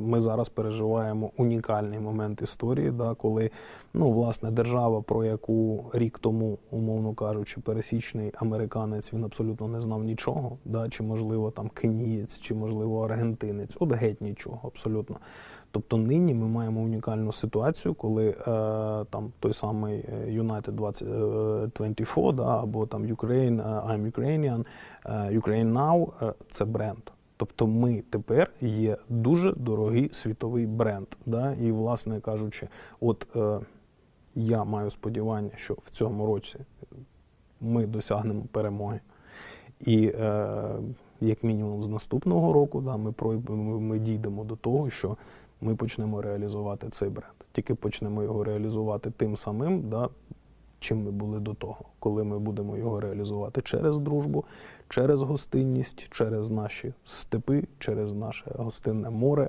Ми зараз переживаємо унікальний момент історії, да, коли ну, власне, держава, про яку рік тому, умовно кажучи, пересічний американець він абсолютно не знав нічого, да, чи можливо там кенієць, чи можливо аргентинець, от геть нічого, абсолютно. Тобто нині ми маємо унікальну ситуацію, коли е, там той самий е, United 20, е, 24, да, або там Ukraine, е, I'm Ukrainian, Ukraine Now це бренд. Тобто ми тепер є дуже дорогий світовий бренд. Да? І, власне кажучи, от е, я маю сподівання, що в цьому році ми досягнемо перемоги. І е, як мінімум з наступного року да, ми, пройдемо- ми, дійдемо до того, що ми почнемо реалізувати цей бренд. Тільки почнемо його реалізувати тим самим, да, чим ми були до того, коли ми будемо його реалізувати через дружбу, через гостинність, через наші степи, через наше гостинне море,